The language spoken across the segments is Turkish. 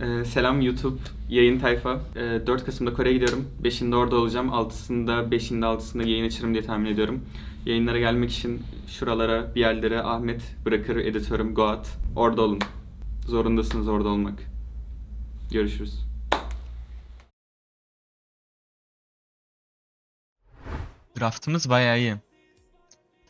Ee, selam YouTube yayın tayfa. Ee, 4 Kasım'da Kore'ye gidiyorum. 5'inde orada olacağım. 6'sında, 5'inde, 6'sında yayın açarım diye tahmin ediyorum. Yayınlara gelmek için şuralara bir yerlere Ahmet bırakır editörüm Goat. Orada olun. Zorundasınız orada olmak. Görüşürüz. Draftımız bayağı iyi.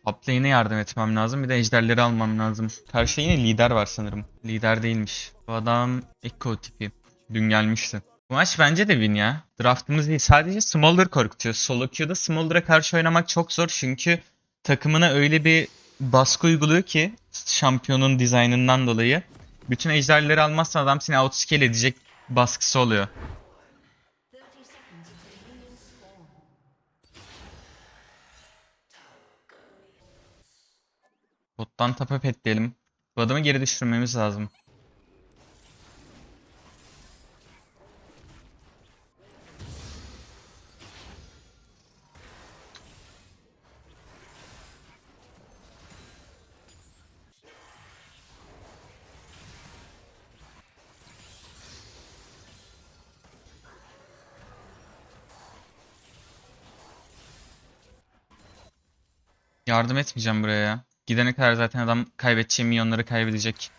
Top yardım etmem lazım. Bir de ejderleri almam lazım. Karşıda yine lider var sanırım. Lider değilmiş. Bu adam Echo tipi. Dün gelmişti. Bu maç bence de win ya. Draftımız iyi. Sadece Smolder korkutuyor. Solo queue'da Smolder'a karşı oynamak çok zor. Çünkü takımına öyle bir baskı uyguluyor ki şampiyonun dizaynından dolayı. Bütün ejderleri almazsan adam seni outscale edecek baskısı oluyor. Bottan tapa petleyelim. Bu adamı geri düşürmemiz lazım. Yardım etmeyeceğim buraya ya. Gidene kadar zaten adam kaybedeceği milyonları kaybedecek.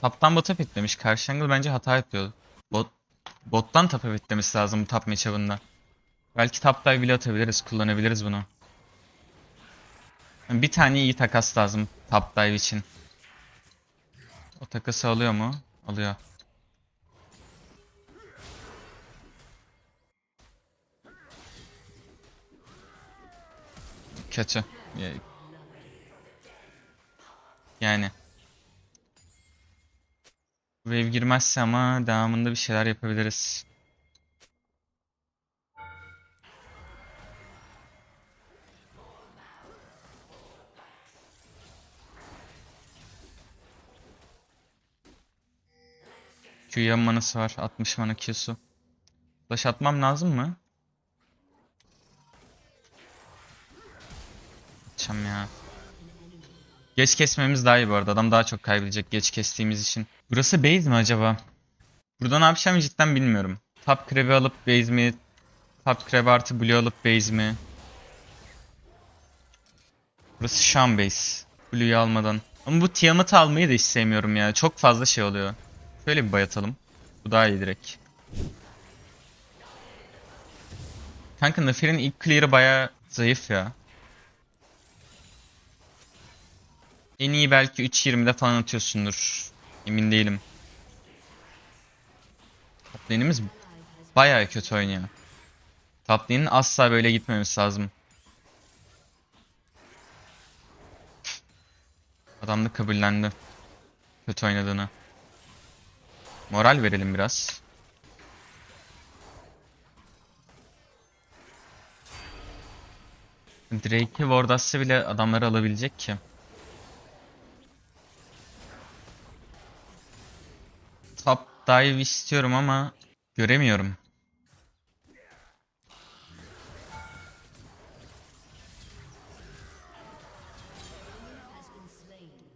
Taptan bota petlemiş. Karşı jungle bence hata yapıyordu. Bot, bottan tapa petlemesi lazım bu tap matchup'ında. Belki top dive bile atabiliriz. Kullanabiliriz bunu. Bir tane iyi takas lazım top dive için. O takası alıyor mu? Alıyor. Kötü. Ya- Yani. Wave girmezse ama devamında bir şeyler yapabiliriz. Q'ya manası var. 60 mana Q'su. Flash atmam lazım mı? Atacağım ya. Geç kesmemiz daha iyi bu arada. Adam daha çok kaybedecek geç kestiğimiz için. Burası base mi acaba? Burada ne yapacağımı cidden bilmiyorum. Top crab'i alıp base mi? Top crab artı blue alıp base mi? Burası şu an base. Blue'yu almadan. Ama bu Tiamat'ı almayı da hiç sevmiyorum ya. Çok fazla şey oluyor. Şöyle bir bayatalım. Bu daha iyi direkt. Kanka Nafer'in ilk clear'ı bayağı zayıf ya. En iyi belki 3.20'de falan atıyorsundur. Emin değilim. Top lane'imiz bayağı kötü oynuyor. Top asla böyle gitmemesi lazım. Adam da kabullendi. Kötü oynadığını. Moral verelim biraz. Drake'i ward atsa bile adamları alabilecek ki. Top dive istiyorum ama göremiyorum.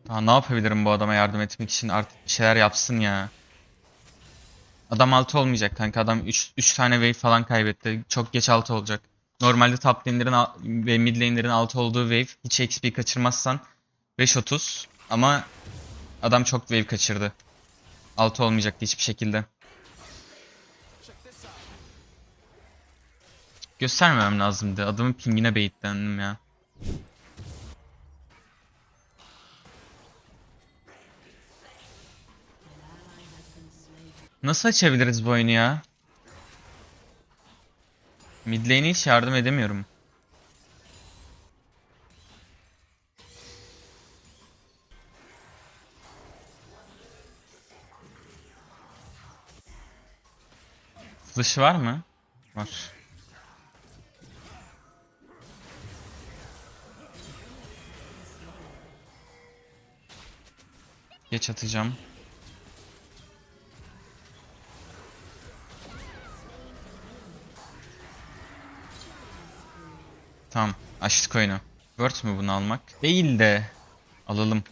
Daha ne yapabilirim bu adama yardım etmek için artık bir şeyler yapsın ya. Adam altı olmayacak kanka. Adam 3 3 tane wave falan kaybetti. Çok geç altı olacak. Normalde top lane'lerin ve mid lane'lerin altı olduğu wave hiç XP kaçırmazsan 5-30 ama adam çok wave kaçırdı. Altı olmayacaktı hiçbir şekilde. Göstermemem lazımdı. Adamın pingine baitlendim ya. Nasıl açabiliriz bu oyunu ya? Mid hiç yardım edemiyorum. Flash'ı var mı? Var. Geç atacağım. Tamam. Açtık oyunu. Word mü bunu almak? Değil de. Alalım.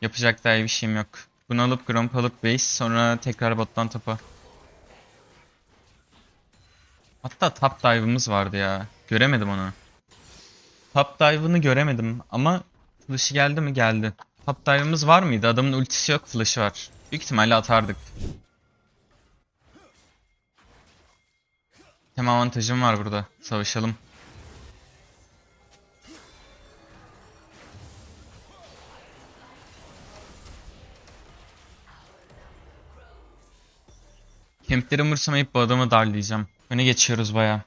Yapacak daha iyi bir şeyim yok. Bunu alıp Gromp alıp base sonra tekrar bottan topa. Hatta top dive'ımız vardı ya. Göremedim onu. Top dive'ını göremedim ama flash'ı geldi mi? Geldi. Top dive'ımız var mıydı? Adamın ultisi yok, flash'ı var. Büyük ihtimalle atardık. Hem avantajım var burada. Savaşalım. Kempleri umursamayıp bu adamı darlayacağım. Öne geçiyoruz baya.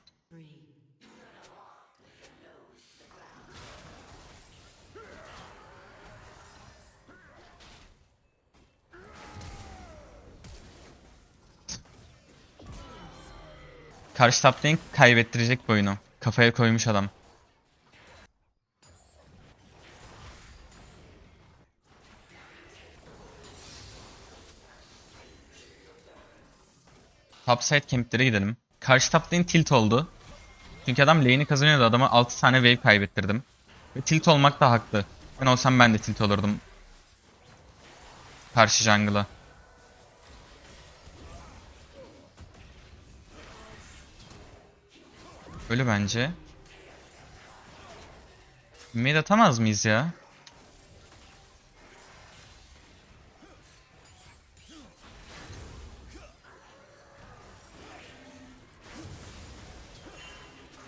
Karşı top lane kaybettirecek bu oyunu. Kafaya koymuş adam. Topside camp'lere gidelim. Karşı top lane tilt oldu. Çünkü adam lane'i kazanıyordu. Adama 6 tane wave kaybettirdim. Ve tilt olmak da haklı. Ben olsam ben de tilt olurdum. Karşı jungle'a. Öyle bence. Mid atamaz mıyız ya?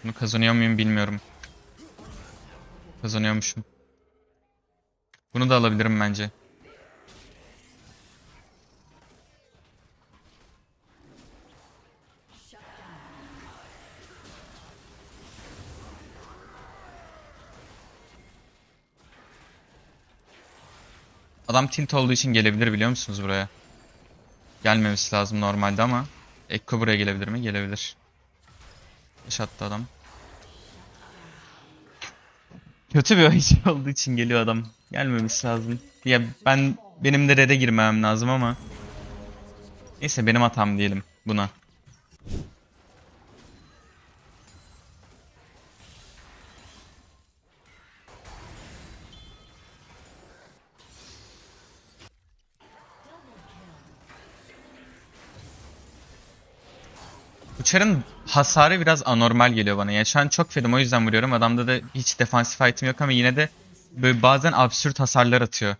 Bunu kazanıyor muyum bilmiyorum. Kazanıyormuşum. Bunu da alabilirim bence. Adam tilt olduğu için gelebilir biliyor musunuz buraya? Gelmemesi lazım normalde ama Ekko buraya gelebilir mi? Gelebilir. Attı adam. Kötü bir oyuncu olduğu için geliyor adam. Gelmemesi lazım. Ya ben benim de red'e girmem lazım ama. Neyse benim hatam diyelim buna. Uçar'ın hasarı biraz anormal geliyor bana. Yani şu an çok fedim o yüzden vuruyorum. Adamda da hiç defansif item yok ama yine de böyle bazen absürt hasarlar atıyor.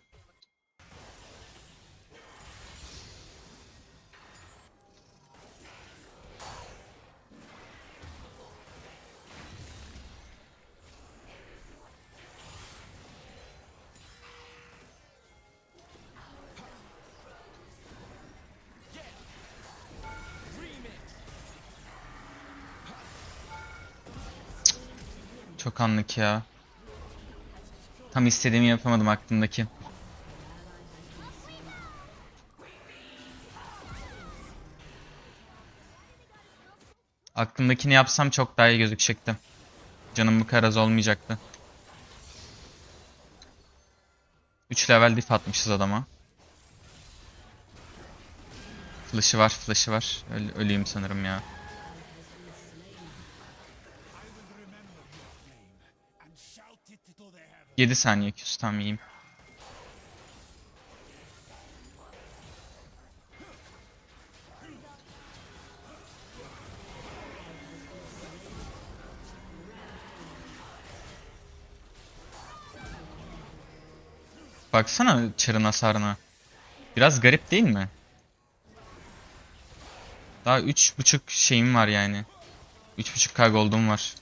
Ya. Tam istediğimi yapamadım aklımdaki. Aklımdakini yapsam çok daha iyi gözükecekti. Canım bu kadar az olmayacaktı. 3 level diff atmışız adama. Flash'ı var, flash'ı var. Öl öleyim sanırım ya. Yedi saniye küs tam yiyeyim. Baksana çarın hasarına. Biraz garip değil mi? Daha üç buçuk şeyim var yani. Üç buçuk k gold'um var.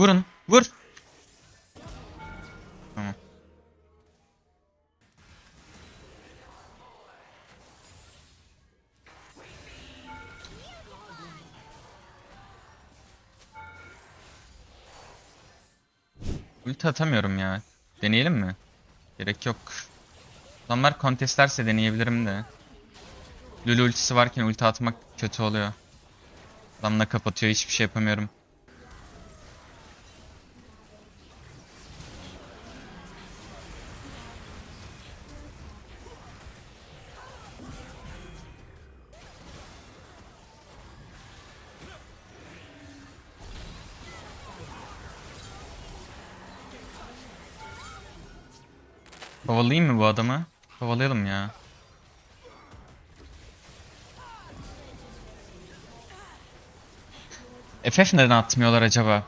Vurun. Vur. Tamam. Ulti atamıyorum ya. Deneyelim mi? Gerek yok. Adamlar kontestlerse deneyebilirim de. Lulu ultisi varken ulti atmak kötü oluyor. Adamla kapatıyor hiçbir şey yapamıyorum. Kovalayayım mı bu adamı? Kovalayalım ya. FF neden atmıyorlar acaba?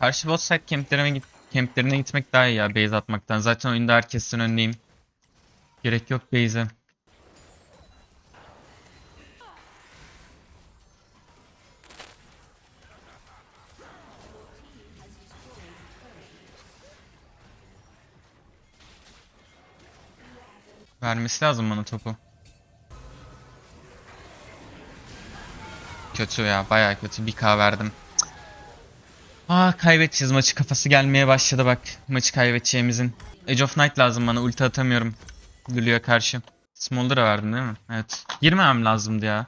Karşı bot side camplerine, git camplerine gitmek daha iyi ya base atmaktan. Zaten oyunda herkesin önündeyim. Gerek yok base'e. Vermesi lazım bana topu. Kötü ya bayağı kötü. 1k verdim. Aa kaybedeceğiz maçı kafası gelmeye başladı bak. Maçı kaybedeceğimizin. Age of Night lazım bana ulti atamıyorum. Lulu'ya karşı. Smolder'a verdim değil mi? Evet. Girmemem lazımdı ya.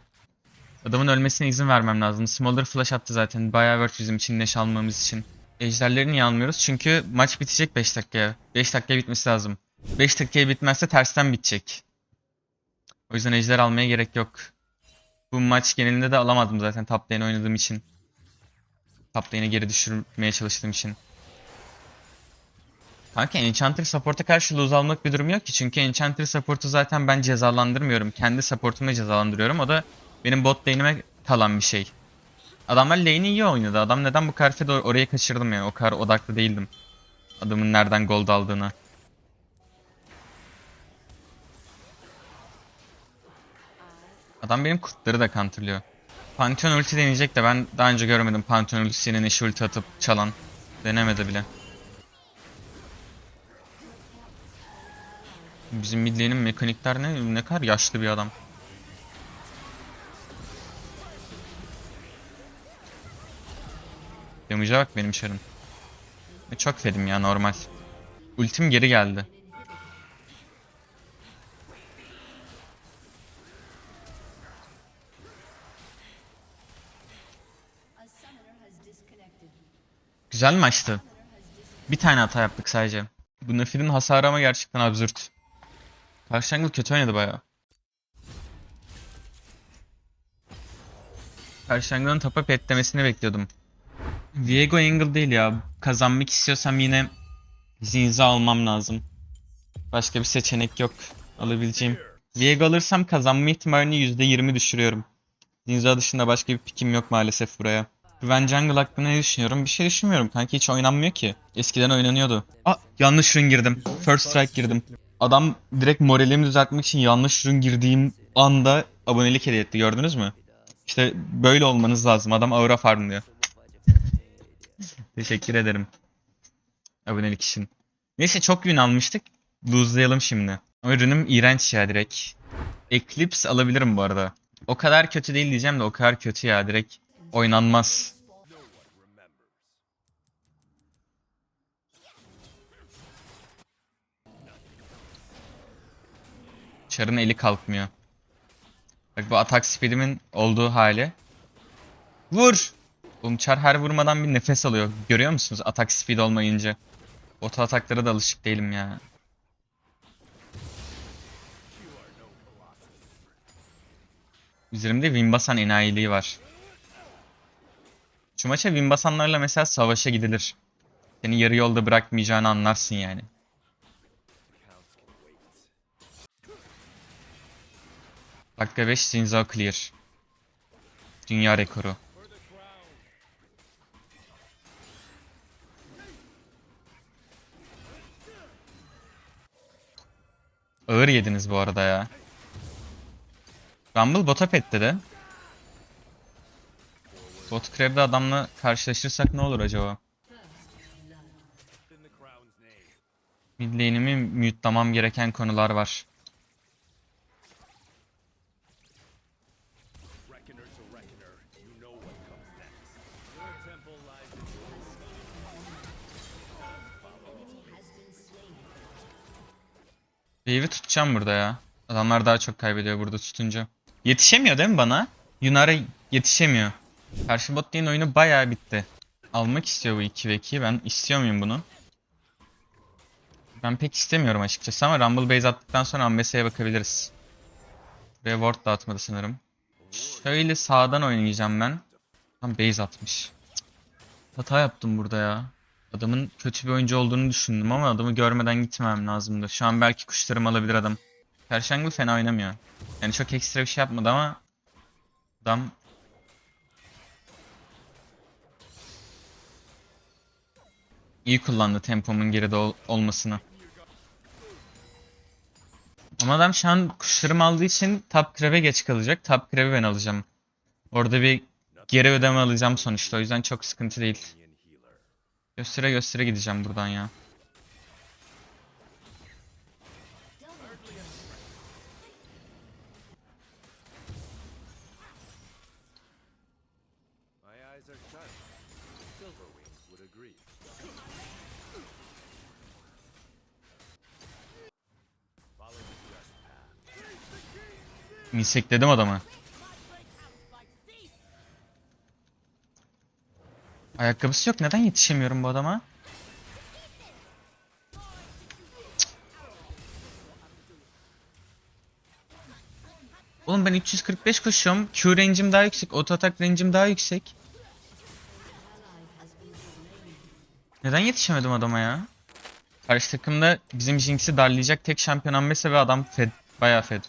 Adamın ölmesine izin vermem lazım. Smolder flash attı zaten. Bayağı worth bizim için neş almamız için. Ejderleri niye almıyoruz? Çünkü maç bitecek 5 dakikaya. 5 dakikaya bitmesi lazım. 5 dakikaya bitmezse tersten bitecek. O yüzden ejder almaya gerek yok. Bu maç genelinde de alamadım zaten top lane oynadığım için. Top lane'e geri düşürmeye çalıştığım için. Kanka Enchanter support'a karşı lose almak bir durum yok ki. Çünkü Enchanter support'u zaten ben cezalandırmıyorum. Kendi support'umu cezalandırıyorum. O da benim bot lane'ime kalan bir şey. Adamlar lane'i iyi oynadı. Adam neden bu kadar fed oraya kaçırdım yani. O kadar odaklı değildim. Adamın nereden gold aldığına. Adam benim kurtları da counterlıyor. Pantheon ulti deneyecek de ben daha önce görmedim Pantheon ultisinin eşi ulti atıp çalan. Denemedi bile. Bizim mid lane'in mekanikler ne, ne kadar yaşlı bir adam. Damage'a bak benim şarım. E, Çok fedim ya normal. Ultim geri geldi. Güzel maçtı. Bir tane hata yaptık sadece. Bu Nefid'in hasarı ama gerçekten absürt. Karşı jungle kötü oynadı bayağı. Karşı jungle'ın tapa petlemesini bekliyordum. Viego Angle değil ya. Kazanmak istiyorsam yine Zinza almam lazım. Başka bir seçenek yok alabileceğim. Viego alırsam kazanma ihtimalini %20 düşürüyorum. Zinza dışında başka bir pikim yok maalesef buraya. Ben Jungle hakkında ne düşünüyorum? Bir şey düşünmüyorum kanka hiç oynanmıyor ki. Eskiden oynanıyordu. Aa yanlış run girdim. First strike girdim. Adam direkt moralimi düzeltmek için yanlış run girdiğim anda abonelik hediye etti gördünüz mü? İşte böyle olmanız lazım. Adam aura farmlıyor. Teşekkür ederim. Abonelik için. Neyse çok win almıştık. Lose'layalım şimdi. Ama ürünüm iğrenç ya direkt. Eclipse alabilirim bu arada. O kadar kötü değil diyeceğim de o kadar kötü ya direkt. Oynanmaz. Char'ın eli kalkmıyor. Bak bu atak speed'imin olduğu hali. Vur! Oğlum Char her vurmadan bir nefes alıyor. Görüyor musunuz atak speed olmayınca? Oto ataklara da alışık değilim ya. Üzerimde Wimbasan enayiliği var. Şu maça Wimbasanlarla mesela savaşa gidilir. Seni yarı yolda bırakmayacağını anlarsın yani. Dakika 5 Zinzao clear. Dünya rekoru. Ağır yediniz bu arada ya. Rumble bota pet dedi. Bot Crab'de adamla karşılaşırsak ne olur acaba? Mid lane'imi mute'lamam gereken konular var. Wave'i tutacağım burada ya. Adamlar daha çok kaybediyor burada tutunca. Yetişemiyor değil mi bana? Yunara yetişemiyor. Karşı bot lane oyunu bayağı bitti. Almak istiyor bu 2 ve 2'yi. Ben istiyor muyum bunu? Ben pek istemiyorum açıkçası ama Rumble base attıktan sonra Ambesse'ye bakabiliriz. Ve ward da sanırım. Şöyle sağdan oynayacağım ben. Tam base atmış. Hata yaptım burada ya. Adamın kötü bir oyuncu olduğunu düşündüm ama adamı görmeden gitmem lazımdı. Şu an belki kuşlarımı alabilir adam. Perşembe fena oynamıyor. Yani çok ekstra bir şey yapmadı ama adam iyi kullandı tempomun geride ol- olmasını. Ama adam şu an kuşlarımı aldığı için top crab'e geç kalacak. Top crab'i ben alacağım. Orada bir geri ödeme alacağım sonuçta. O yüzden çok sıkıntı değil. Göstere göstere gideceğim buradan ya. Path. Misekledim adamı. Ayakkabısı yok. Neden yetişemiyorum bu adama? Oğlum ben 345 koşuyorum. Q range'im daha yüksek. Auto atak range'im daha yüksek. Neden yetişemedim adama ya? Karşı takımda bizim Jinx'i darlayacak tek şampiyon Ambesse ve adam fed. Bayağı fed.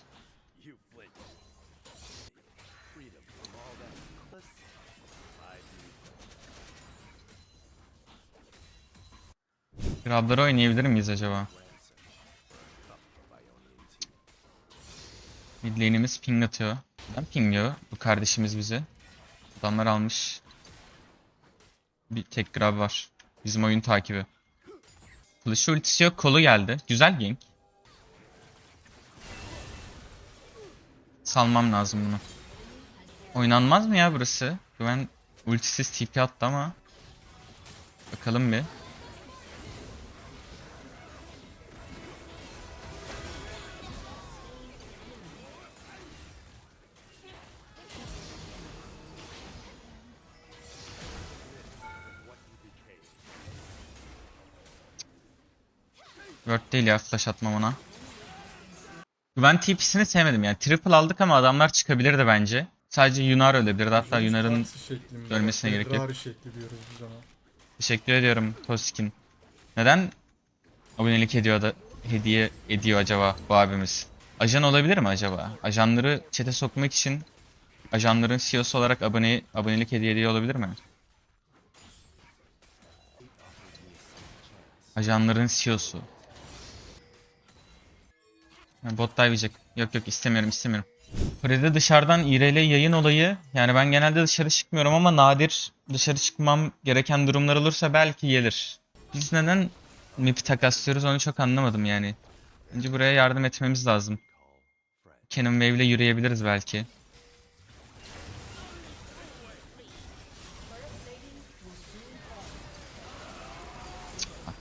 Grabları oynayabilir miyiz acaba? Mid lane'imiz ping atıyor. Neden pingliyor bu kardeşimiz bizi? Adamlar almış. Bir tek grab var. Bizim oyun takibi. Flash ultisi yok, kolu geldi. Güzel gank. Salmam lazım bunu. Oynanmaz mı ya burası? Güven ultisiz TP attı ama. Bakalım bir. Word değil ya flash atmam ona. Ben TP'sini sevmedim yani. Triple aldık ama adamlar çıkabilirdi bence. Sadece Yunar ölebilirdi. Hatta Yunar'ın ölmesine gerek yok. Ferrari şekli diyoruz biz ona. Teşekkür ediyorum Toskin. Neden abonelik ediyor da hediye ediyor acaba bu abimiz? Ajan olabilir mi acaba? Ajanları çete sokmak için ajanların CEO'su olarak abone abonelik hediye ediyor olabilir mi? Ajanların CEO'su. Bot dive yiyecek. Yok yok istemiyorum istemiyorum. Kore'de dışarıdan IRL yayın olayı yani ben genelde dışarı çıkmıyorum ama nadir dışarı çıkmam gereken durumlar olursa belki gelir. Biz neden MIP'i takaslıyoruz onu çok anlamadım yani. Bence buraya yardım etmemiz lazım. Cannon Wave ile yürüyebiliriz belki.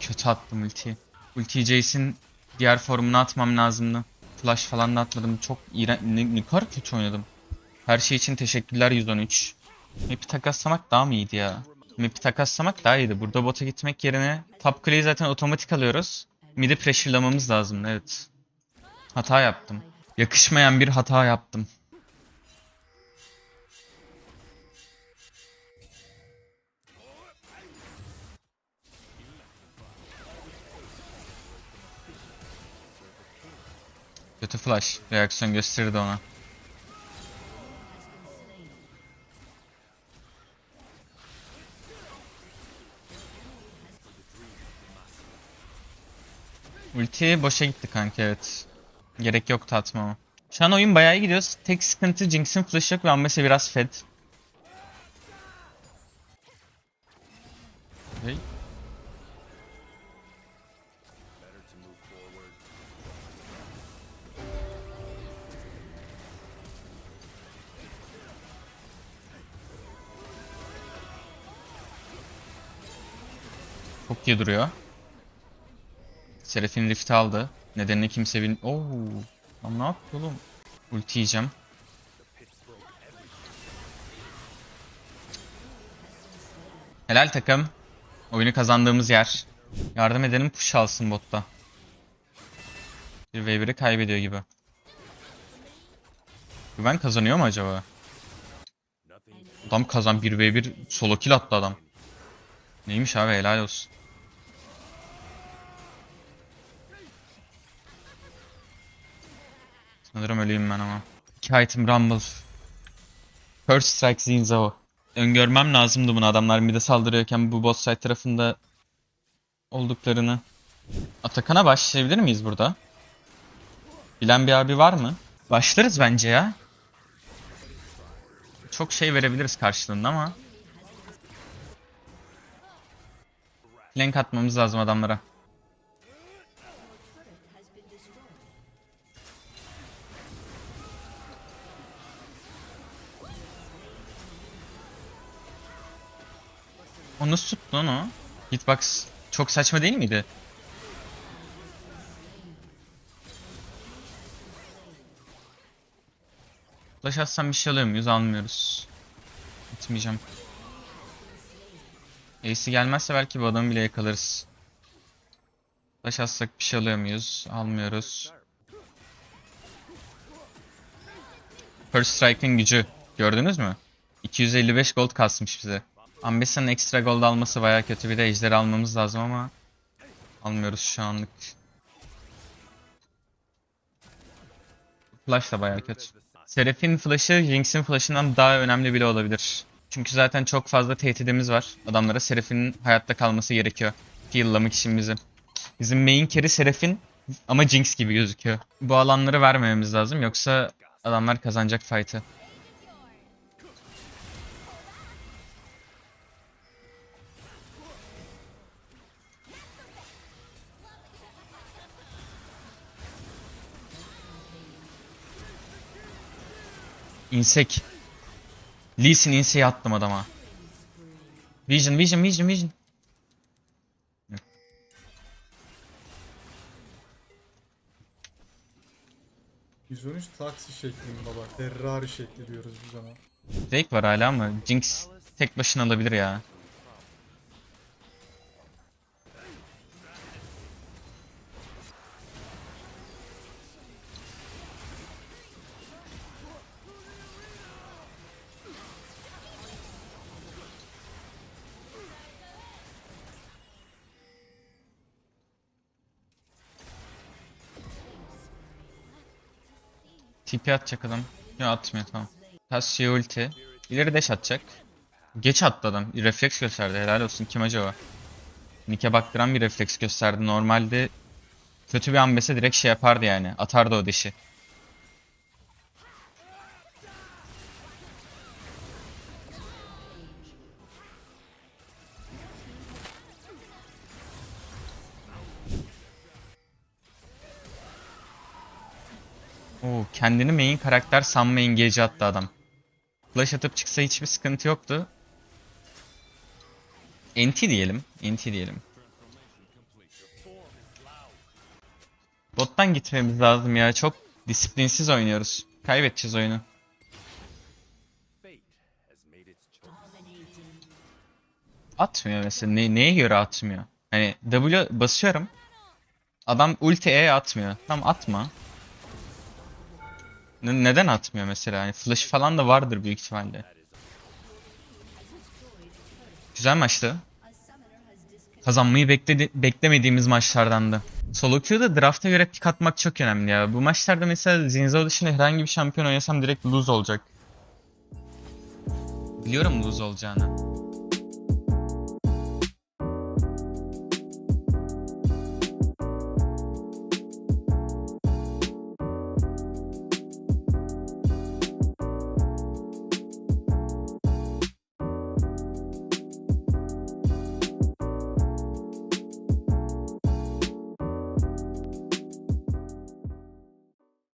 Kötü attım ultiyi. Ultiyi Jace'in diğer formuna atmam lazımdı. Flash falan da atmadım. Çok iğren... Ne kadar kötü oynadım. Her şey için teşekkürler 113. Map'i takaslamak daha mı iyiydi ya? Map'i takaslamak daha iyiydi. Burada bota gitmek yerine top kuleyi zaten otomatik alıyoruz. Mid'i pressure'lamamız lazım. Evet. Hata yaptım. Yakışmayan bir hata yaptım. Kötü flash. Reaksiyon gösterirdi ona. Ulti boşa gitti kanka evet. Gerek yoktu atmama. Şu an oyun bayağı iyi gidiyor. Tek sıkıntı Jinx'in flash'ı yok ve Ambassador biraz fed. Çok iyi duruyor. Seraphine Rift aldı. Nedenini kimse bil... Oo. Lan ne yapıyor oğlum? Ulti yiyeceğim. Helal takım. Oyunu kazandığımız yer. Yardım edelim push alsın botta. Bir v 1'i kaybediyor gibi. Güven kazanıyor mu acaba? Adam kazan 1v1 solo kill attı adam. Neymiş abi helal olsun. Sanırım ölüyüm ben ama. İki item Rumble. First Strike Zinzao. Öngörmem lazımdı bunu adamlar mid'e saldırıyorken bu bot side tarafında olduklarını. Atakan'a başlayabilir miyiz burada? Bilen bir abi var mı? Başlarız bence ya. Çok şey verebiliriz karşılığında ama. Flank atmamız lazım adamlara. O nasıl tuttu lan o? Hitbox çok saçma değil miydi? Flash atsam bir şey alıyor muyuz? Almıyoruz. Gitmeyeceğim. Ace'i gelmezse belki bu adamı bile yakalarız. Flash atsak bir şey alıyor muyuz? Almıyoruz. First Strike'ın gücü. Gördünüz mü? 255 gold kasmış bize. Ambessa'nın ekstra gold alması baya kötü. Bir de ejderi almamız lazım ama almıyoruz şu anlık. Flash da baya kötü. Seraph'in flash'ı Jinx'in flash'ından daha önemli bile olabilir. Çünkü zaten çok fazla tehdidimiz var. Adamlara Seraph'in hayatta kalması gerekiyor. Heal'lamak için bizi. Bizim main carry Seraph'in ama Jinx gibi gözüküyor. Bu alanları vermememiz lazım yoksa adamlar kazanacak fight'ı. İnsek. Lee Sin inseyi attım adama. Vision, vision, vision, vision. Yok. %13 taksi şekli mi baba? Ferrari şekli diyoruz biz ona. Drake var hala ama Jinx tek başına alabilir ya. TP atacak adam. Ya atmıyor tamam. Cassio ulti. İleri dash atacak. Geç attı adam. Refleks gösterdi. Helal olsun. Kim acaba? Nick'e baktıran bir refleks gösterdi. Normalde kötü bir ambese direkt şey yapardı yani. Atardı o dişi. Oo, kendini main karakter sanma engage attı adam. Flash atıp çıksa hiçbir sıkıntı yoktu. NT diyelim. NT diyelim. Bottan gitmemiz lazım ya. Çok disiplinsiz oynuyoruz. Kaybedeceğiz oyunu. Atmıyor mesela. Ne, neye göre atmıyor? Hani W basıyorum. Adam ulti E atmıyor. Tamam atma. Ne- neden atmıyor mesela? Hani flash falan da vardır büyük ihtimalle. Güzel maçtı. Kazanmayı bekledi, beklemediğimiz maçlardandı. Solo queue'da draft'a göre pick atmak çok önemli ya. Bu maçlarda mesela Zinzao dışında herhangi bir şampiyon oynasam direkt lose olacak. Biliyorum lose olacağını.